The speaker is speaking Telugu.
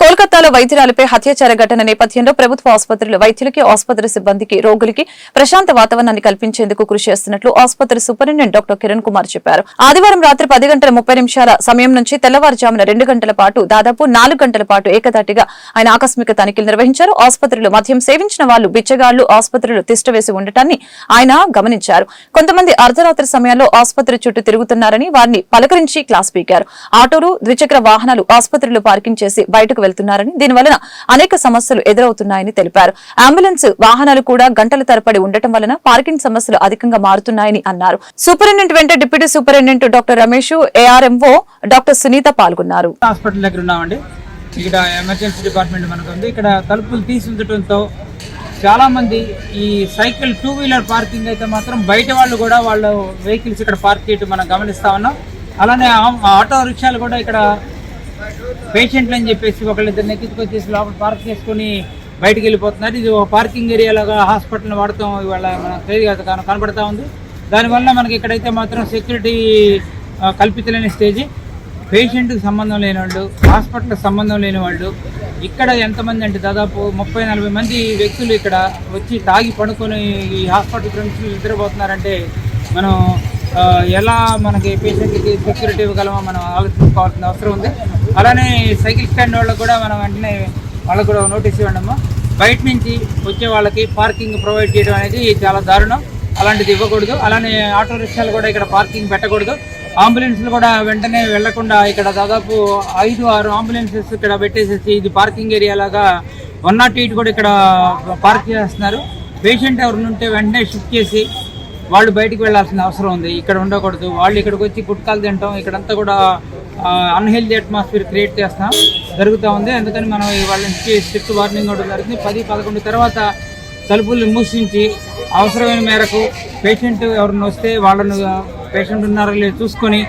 con కోలకత్తాలో వైద్యురాలపై హత్యాచార ఘటన నేపథ్యంలో ప్రభుత్వ ఆసుపత్రులు వైద్యులకి ఆసుపత్రి సిబ్బందికి రోగులకి ప్రశాంత వాతావరణాన్ని కల్పించేందుకు కృషి చేస్తున్నట్లు ఆసుపత్రి సూపరింటెండెంట్ డాక్టర్ కిరణ్ కుమార్ చెప్పారు. ఆదివారం రాత్రి పది గంటల ముప్పై నిమిషాల సమయం నుంచి తెల్లవారుజామున రెండు గంటల పాటు దాదాపు నాలుగు గంటల పాటు ఏకదాటిగా ఆయన ఆకస్మిక తనిఖీలు నిర్వహించారు. ఆసుపత్రిలో మద్యం సేవించిన వాళ్ళు బిచ్చగాళ్ళు ఆసుపత్రిలో తిష్టవేసి ఉండటాన్ని ఆయన గమనించారు. కొంతమంది అర్ధరాత్రి సమయాల్లో ఆసుపత్రి చుట్టూ తిరుగుతున్నారని వారిని పలకరించి క్లాస్ పీకారు. ఆటోలు ద్విచక్ర వాహనాలు ఆసుపత్రిలో పార్కింగ్ చేసి బయటకు వెళ్తున్నారు. దీని దీనివలన అనేక సమస్యలు ఎదురవుతున్నాయని తెలిపారు. అంబులెన్స్ వాహనాలు కూడా గంటల తరపడి ఉండటం వలన పార్కింగ్ సమస్యలు అధికంగా మారుతున్నాయని అన్నారు. సూపరింటెండెంట్ వెంట deputy superintendent doctor Ramesh ARMO doctor Sunitha పాల్గొన్నారు. హాస్పిటల్ దగ్గర ఉన్నామండి. ఇక్కడ ఎమర్జెన్సీ డిపార్ట్మెంట్ మనకు ఉంది ఇక్కడ తలుపులు తీసి ఉండటంతో చాలా మంది ఈ సైకిల్ టూ వీలర్ పార్కింగ్ అయితే మాత్రం బయట వాళ్ళు కూడా వాళ్ళ వెహికల్స్ ఇక్కడ పార్క్ చేయటం మనం గమనిస్తా ఉన్నాం. అలానే ఆటో రిక్షాలు కూడా ఇక్కడ పేషెంట్లు అని చెప్పేసి ఒకళ్ళిద్దరిని ఎక్కించుకొచ్చేసి లోపల పార్క్ చేసుకొని బయటికి వెళ్ళిపోతున్నారు. ఇది ఒక పార్కింగ్ ఏరియాలాగా హాస్పిటల్ని హాస్పిటల్ వాడతాం. ఇవాళ మనకు తెలియదు కనబడతా ఉంది. దానివల్ల మనకి ఇక్కడైతే మాత్రం సెక్యూరిటీ కల్పించలేని స్టేజీ పేషెంట్కి సంబంధం లేని వాళ్ళు హాస్పిటల్కి సంబంధం లేని వాళ్ళు ఇక్కడ ఎంతమంది అంటే దాదాపు ముప్పై నలభై మంది వ్యక్తులు ఇక్కడ వచ్చి తాగి పడుకొని ఈ హాస్పిటల్ ఫ్రెండ్స్ నిద్రపోతున్నారంటే మనం ఎలా మనకి పేషెంట్కి సెక్యూరిటీ ఇవ్వగలమో మనం ఆలోచించుకోవాల్సిన అవసరం ఉంది. అలానే సైకిల్ స్టాండ్ వాళ్ళకు కూడా మనం వెంటనే వాళ్ళకు కూడా నోటీస్ ఇవ్వడము బయట నుంచి వచ్చే వాళ్ళకి పార్కింగ్ ప్రొవైడ్ చేయడం అనేది చాలా దారుణం. అలాంటిది ఇవ్వకూడదు. అలానే ఆటో రిక్షాలు కూడా ఇక్కడ పార్కింగ్ పెట్టకూడదు. అంబులెన్స్లు కూడా వెంటనే వెళ్ళకుండా ఇక్కడ దాదాపు ఐదు ఆరు అంబులెన్సెస్ ఇక్కడ పెట్టేసేసి ఇది పార్కింగ్ ఏరియా లాగా వన్ నాట్ ఎయిట్ కూడా ఇక్కడ పార్క్ చేస్తున్నారు. పేషెంట్ ఎవరు ఉంటే వెంటనే షిఫ్ట్ చేసి వాళ్ళు బయటికి వెళ్ళాల్సిన అవసరం ఉంది. ఇక్కడ ఉండకూడదు. వాళ్ళు ఇక్కడికి వచ్చి గుట్కాలు తింటాం. ఇక్కడంతా కూడా అన్హెల్దీ అట్మాస్ఫియర్ క్రియేట్ చేస్తాం. జరుగుతూ ఉంది. అందుకని మనం వాళ్ళ నుంచి స్ట్రిక్ట్ వార్నింగ్ ఇవ్వడం జరిగింది పది పదకొండు తర్వాత తలుపులు మూసించి అవసరమైన మేరకు పేషెంట్ ఎవరిని వస్తే వాళ్ళను పేషెంట్ ఉన్నారో లేదో చూసుకొని